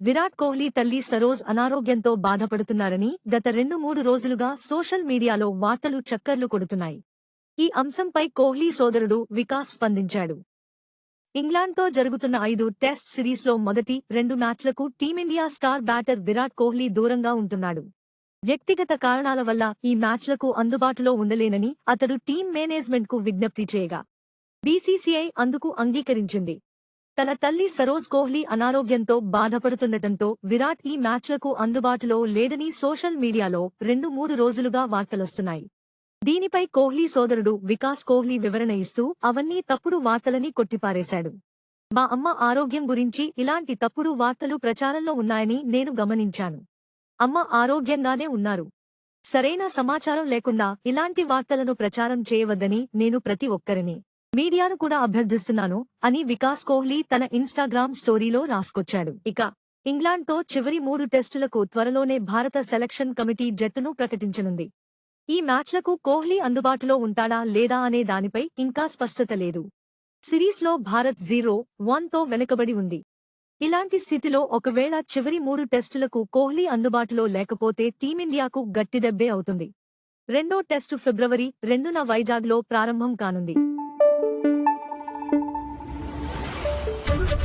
విరాట్ కోహ్లీ తల్లి సరోజ్ అనారోగ్యంతో బాధపడుతున్నారని గత రెండు మూడు రోజులుగా సోషల్ మీడియాలో వార్తలు చక్కర్లు కొడుతున్నాయి. ఈ అంశంపై కోహ్లీ సోదరుడు వికాస్ స్పందించాడు. ఇంగ్లాండ్తో జరుగుతున్న ఐదు టెస్ట్ సిరీస్లో మొదటి రెండు మ్యాచ్లకు Team India star batter Virat Kohli దూరంగా ఉంటున్నాడు. వ్యక్తిగత కారణాల వల్ల ఈ మ్యాచ్లకు అందుబాటులో ఉండలేనని అతడు టీం మేనేజ్మెంట్కు విజ్ఞప్తి చేయగా. బీసీసీఐ అందుకు అంగీకరించింది. తన తల్లి సరోజ్ కోహ్లీ అనారోగ్యంతో బాధపడుతుండటంతో విరాట్ ఈ మ్యాచ్లకు అందుబాటులో లేడని సోషల్ మీడియాలో రెండు మూడు రోజులుగా వార్తలొస్తున్నాయి. దీనిపై కోహ్లీ సోదరుడు వికాస్ కోహ్లీ వివరణ ఇస్తూ అవన్నీ తప్పుడు వార్తలని కొట్టిపారేశాడు. మా అమ్మ ఆరోగ్యం గురించి ఇలాంటి తప్పుడు వార్తలు ప్రచారంలో ఉన్నాయని నేను గమనించాను. అమ్మ ఆరోగ్యంగానే ఉన్నారు. సరైన సమాచారం లేకుండా ఇలాంటి వార్తలను ప్రచారం చేయవద్దని నేను ప్రతి ఒక్కరిని మీడియాను కూడా అభ్యర్థిస్తున్నాను అని వికాస్ కోహ్లీ తన ఇన్స్టాగ్రామ్ స్టోరీలో రాసుకొచ్చాడు. ఇక ఇంగ్లాండ్తో చివరి మూడు టెస్టులకు త్వరలోనే భారత సెలక్షన్ కమిటీ జట్టును ప్రకటించనుంది. ఈ మ్యాచ్లకు కోహ్లీ అందుబాటులో ఉంటాడా లేదా అనే దానిపై ఇంకా స్పష్టత లేదు. సిరీస్లో భారత్ జీరో వన్తో వెనుకబడి ఉంది. ఇలాంటి స్థితిలో ఒకవేళ చివరి మూడు టెస్టులకు కోహ్లీ అందుబాటులో లేకపోతే టీమిండియాకు గట్టిదెబ్బే అవుతుంది. రెండో టెస్టు ఫిబ్రవరి రెండున వైజాగ్లో ప్రారంభం కానుంది.